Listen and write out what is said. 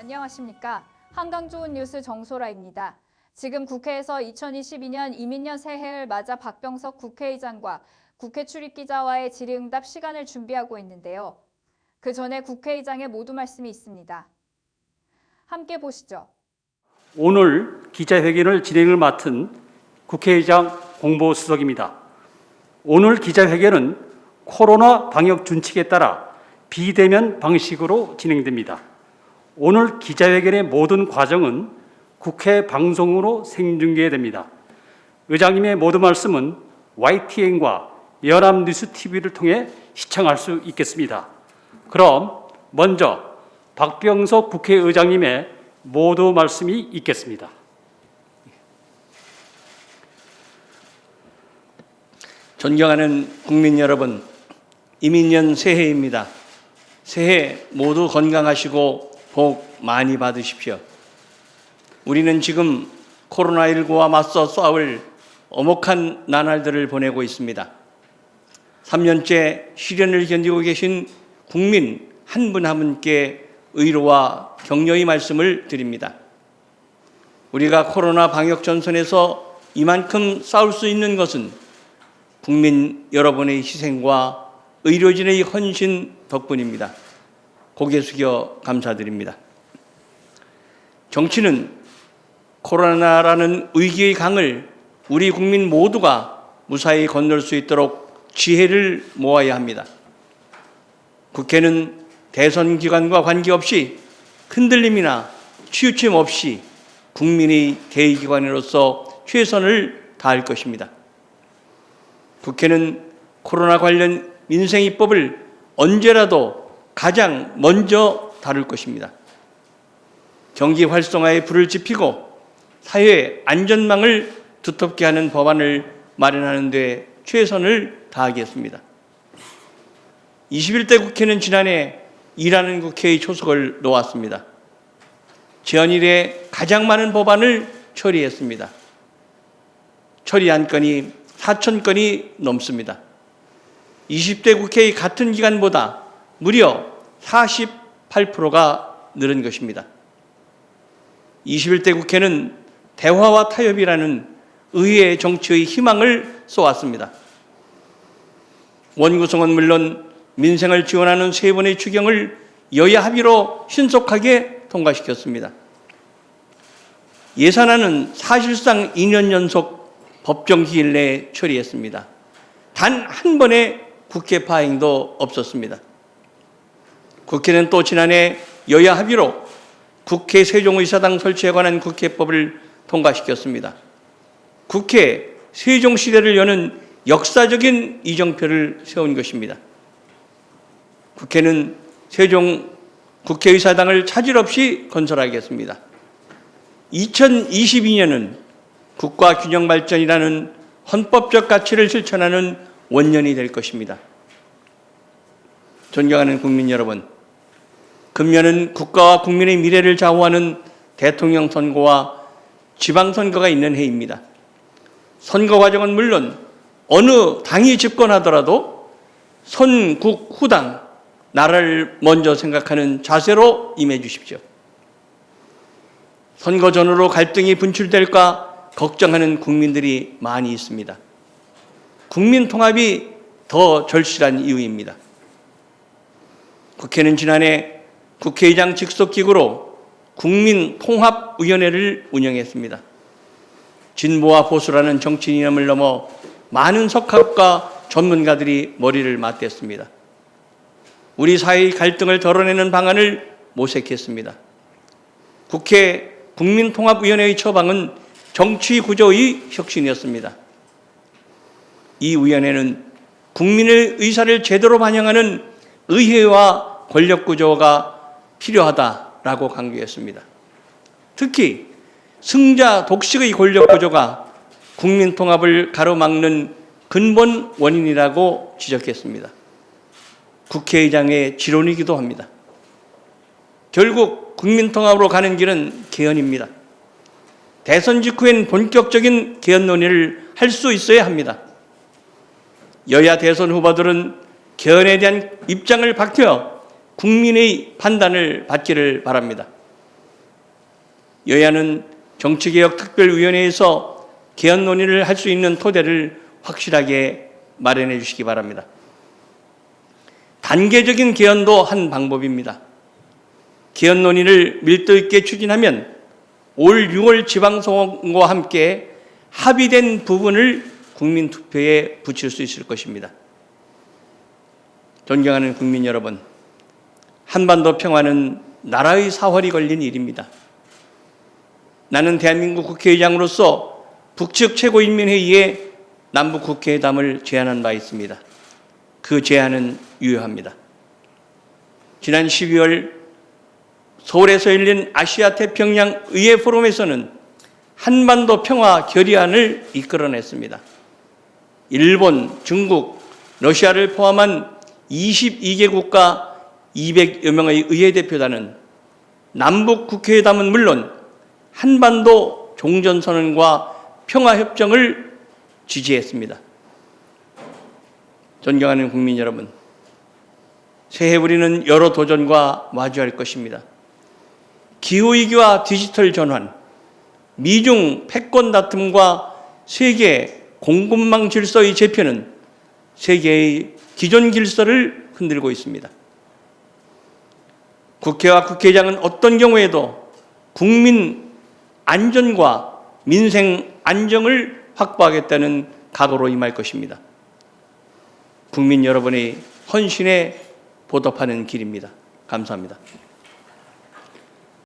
안녕하십니까. 한강 좋은 뉴스 정소라입니다. 지금 국회에서 2022년 이민년 새해를 맞아 박병석 국회의장과 국회 출입기자와의 질의응답 시간을 준비하고 있는데요. 그 전에 국회의장의 모두 말씀이 있습니다. 함께 보시죠. 오늘 기자회견을 진행을 맡은 국회의장 공보수석입니다. 오늘 기자회견은 코로나 방역 준칙에 따라 비대면 방식으로 진행됩니다. 오늘 기자회견의 모든 과정은 국회 방송으로 생중계됩니다. 의장님의 모든 말씀은 YTN과 연합뉴스 TV를 통해 시청할 수 있겠습니다. 그럼 먼저 박병석 국회의장님의 모두 말씀이 있겠습니다. 존경하는 국민 여러분, 이민년 새해입니다. 새해 모두 건강하시고 복 많이 받으십시오. 우리는 지금 코로나19와 맞서 싸울 엄혹한 나날들을 보내고 있습니다. 3년째 시련을 견디고 계신 국민 한분한 분께 의로와 격려의 말씀을 드립니다. 우리가 코로나 방역 전선에서 이만큼 싸울 수 있는 것은 국민 여러분의 희생과 의료진의 헌신 덕분입니다. 고개 숙여 감사드립니다. 정치는 코로나라는 위기의 강을 우리 국민 모두가 무사히 건널 수 있도록 지혜를 모아야 합니다. 국회는 대선 기간과 관계없이 흔들림이나 치우침 없이 국민의 대의기관으로서 최선을 다할 것입니다. 국회는 코로나 관련 민생 입법을 언제라도 가장 먼저 다룰 것입니다. 경기 활성화에 불을 지피고 사회 안전망을 두텁게 하는 법안을 마련하는 데 최선을 다하겠습니다. 21대 국회는 지난해 일하는 국회의 초석을 놓았습니다. 지연 이래 가장 많은 법안을 처리했습니다. 처리한 건이 4천 건이 넘습니다. 20대 국회의 같은 기간보다 무려 48%가 늘은 것입니다. 21대 국회는 대화와 타협이라는 의회 정치의 희망을 쏘았습니다. 원구성은 물론 민생을 지원하는 세 번의 추경을 여야 합의로 신속하게 통과시켰습니다. 예산안은 사실상 2년 연속 법정 기일 내에 처리했습니다. 단 한 번의 국회 파행도 없었습니다. 국회는 또 지난해 여야 합의로 국회 세종의사당 설치에 관한 국회법을 통과시켰습니다. 국회 세종 시대를 여는 역사적인 이정표를 세운 것입니다. 국회는 세종 국회의사당을 차질 없이 건설하겠습니다. 2022년은 국가 균형 발전이라는 헌법적 가치를 실천하는 원년이 될 것입니다. 존경하는 국민 여러분, 금년은 국가와 국민의 미래를 좌우하는 대통령 선거와 지방선거가 있는 해입니다. 선거 과정은 물론 어느 당이 집권하더라도 선국 후당 나라를 먼저 생각하는 자세로 임해 주십시오. 선거 전후로 갈등이 분출될까 걱정하는 국민들이 많이 있습니다. 국민 통합이 더 절실한 이유입니다. 국회는 지난해 국회의장 직속기구로 국민통합위원회를 운영했습니다. 진보와 보수라는 정치 이념을 넘어 많은 석학과 전문가들이 머리를 맞댔습니다. 우리 사회의 갈등을 덜어내는 방안을 모색했습니다. 국회 국민통합위원회의 처방은 정치 구조의 혁신이었습니다. 이 위원회는 국민의 의사를 제대로 반영하는 의회와 권력 구조가 필요하다라고 강조했습니다. 특히 승자 독식의 권력 구조가 국민 통합을 가로막는 근본 원인이라고 지적했습니다. 국회의장의 지론이기도 합니다. 결국 국민 통합으로 가는 길은 개헌입니다. 대선 직후엔 본격적인 개헌 논의를 할 수 있어야 합니다. 여야 대선 후보들은 개헌에 대한 입장을 밝혀 국민의 판단을 받기를 바랍니다. 여야는 정치개혁 특별위원회에서 개헌 논의를 할 수 있는 토대를 확실하게 마련해 주시기 바랍니다. 단계적인 개헌도 한 방법입니다. 개헌 논의를 밀도 있게 추진하면 올 6월 지방선거와 함께 합의된 부분을 국민 투표에 붙일 수 있을 것입니다. 존경하는 국민 여러분, 한반도 평화는 나라의 사활이 걸린 일입니다. 나는 대한민국 국회의장으로서 북측 최고인민회의에 남북 국회회담을 제안한 바 있습니다. 그 제안은 유효합니다. 지난 12월 서울에서 열린 아시아 태평양 의회 포럼에서는 한반도 평화 결의안을 이끌어냈습니다. 일본, 중국, 러시아를 포함한 22개국과 200여 명의 의회 대표단은 남북 국회회담은 물론 한반도 종전선언과 평화협정을 지지했습니다. 존경하는 국민 여러분, 새해 우리는 여러 도전과 마주할 것입니다. 기후위기와 디지털 전환, 미중 패권 다툼과 세계 공급망 질서의 재편은 세계의 기존 질서를 흔들고 있습니다. 국회와 국회의장은 어떤 경우에도 국민 안전과 민생 안정을 확보하겠다는 각오로 임할 것입니다. 국민 여러분의 헌신에 보답하는 길입니다. 감사합니다.